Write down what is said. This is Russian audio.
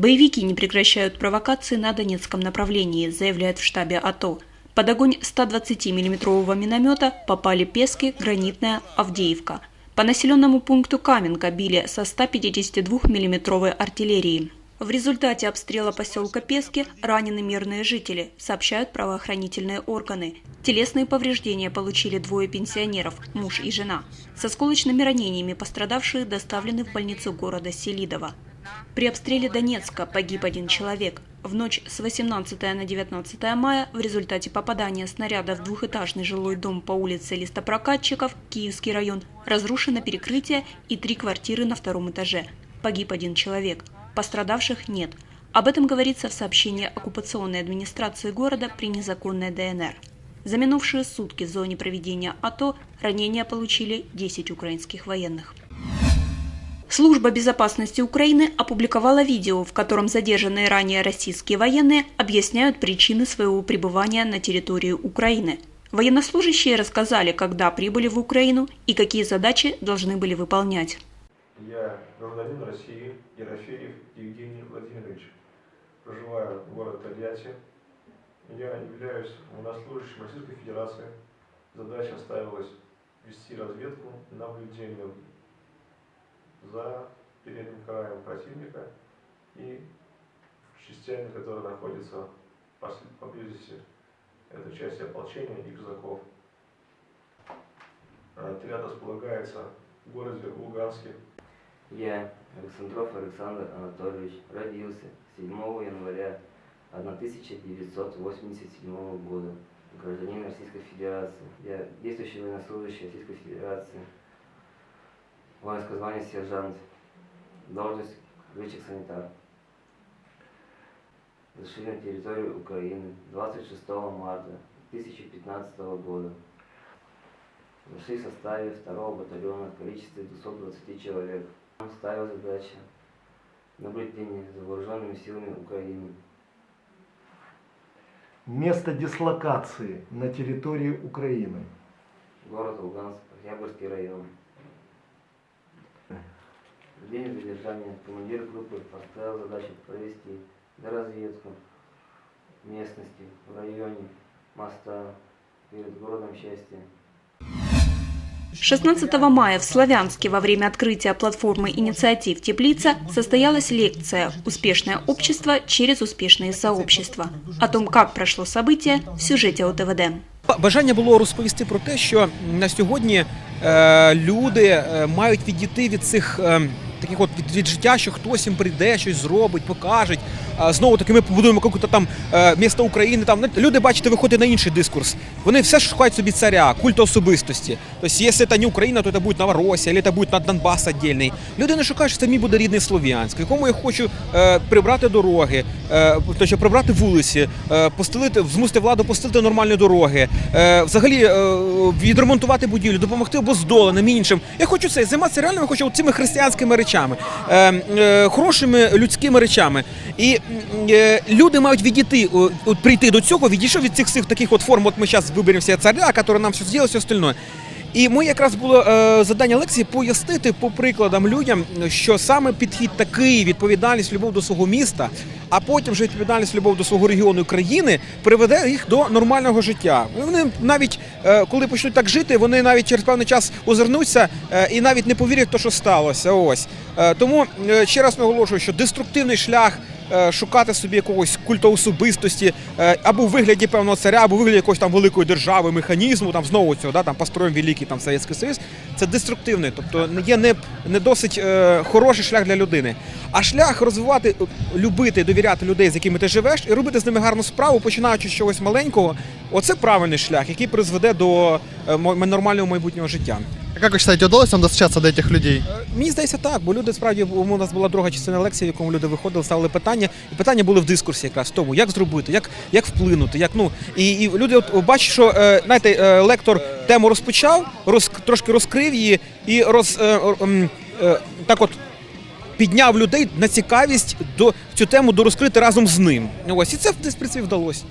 Боевики не прекращают провокации на Донецком направлении, заявляют в штабе АТО. Под огонь 120 миллиметрового миномета попали Пески, Гранитная, Авдеевка. По населенному пункту Каменка били со 152 миллиметровой артиллерии. В результате обстрела поселка Пески ранены мирные жители, сообщают правоохранительные органы. Телесные повреждения получили двое пенсионеров, муж и жена. С осколочными ранениями пострадавшие доставлены в больницу города Селидово. При обстреле Донецка погиб один человек. В ночь с 18 на 19 мая в результате попадания снаряда в двухэтажный жилой дом по улице Листопрокатчиков, Киевский район, разрушено перекрытие и три квартиры на втором этаже. Погиб один человек. Пострадавших нет. Об этом говорится в сообщении оккупационной администрации города при незаконной ДНР. За минувшие сутки в зоне проведения АТО ранения получили 10 украинских военных. Служба безопасности Украины опубликовала видео, в котором задержанные ранее российские военные объясняют причины своего пребывания на территории Украины. Военнослужащие рассказали, когда прибыли в Украину и какие задачи должны были выполнять. Я гражданин России Ерофеев Евгений Владимирович. Проживаю в городе Тольятти. Я являюсь военнослужащим Российской Федерации. Задача ставилась вести разведку, наблюдение за передним краем противника и частями, которые находятся поблизости. Это части ополчения и казаков. Отряд располагается в городе Луганске. Я, Александров Александр Анатольевич, родился 7 января 1987 года, гражданин Российской Федерации. Я действующий военнослужащий Российской Федерации, воинское звание сержант, должность летчик-санитар. Зашли на территорию Украины 26 марта 2015 года. Зашли в составе 2 батальона в количестве 220 человек. Нам ставила задача наблюдения за вооруженными силами Украины. Место дислокации на территории Украины. Город Луганск, Октябрьский район. В день задержания командир группы поставил задачу провести разведку местности в районе моста перед городом Счастья. 16 мая в Славянске во время открытия платформы инициатив «Теплица» состоялась лекция «Успешное общество через успешные сообщества». О том, как прошло событие, в сюжете ОТВД. Бажання було розповісти про те, що на сьогодні е, люди е, мають відійти від цих е, таких от від, від життя, що хтось їм прийде, щось зробить, покаже. Знову таки ми побудуємо якусь там е, місто України. Там люди, бачите, виходять на інший дискурс. Вони все ж шукають собі царя, культ особистості. Тобто, якщо це не Україна, то це буде Новоросія, або це буде Донбас віддільний. Люди не шукають, що це мій буде рідний Слов'янськ, якому я хочу е, прибрати дороги, е, тобто прибрати вулиці, постелити, змусити владу постелити нормальні дороги, взагалі відремонтувати будівлю, допомогти обоздоленим іншим. Я хочу це займатися реально, хочу цими християнськими речами, хорошими людськими речами. І люди мають відійти, от, прийти до цього, відійшов від цих всіх таких от форм. От ми зараз виберемо себе царя, який нам все зробив, все остальне. І ми якраз було е, завдання лекції пояснити по прикладам людям, що саме підхід такий, відповідальність, любов до свого міста, а потім вже відповідальність, любов до свого регіону країни приведе їх до нормального життя. Вони навіть е, коли почнуть так жити, вони навіть через певний час озирнуться е, і навіть не повірять в те, що сталося. Ось Е, тому е, ще раз наголошую, що деструктивний шлях. Е, Шукати собі якогось культу особистості е, або в вигляді певного царя, або в вигляді якоїсь там великої держави, механізму, там знову цього, да, там построїмо великий там Совєтський Союз. Це деструктивний, тобто є не, не досить е, хороший шлях для людини. А шлях розвивати, любити, довіряти людей, з якими ти живеш, і робити з ними гарну справу, починаючи з чогось маленького. Оце правильний шлях, який призведе до нормального майбутнього життя. А как вы считаете, удалось вам достучаться до этих людей? Е, Мені здається так, бо люди справді у нас була друга частина лекції, в якому люди виходили, ставили питання, і питання були в дискурсі якраз в тому, як зробити, як, як вплинути, як ну і, і люди от бачать, що е, знаєте, е, лектор тему розпочав, роз, трошки розкрив її і роз е, е, так от. Підняв людей на цікавість до цю тему до розкрити разом з ним. Ось і це в принципі вдалося.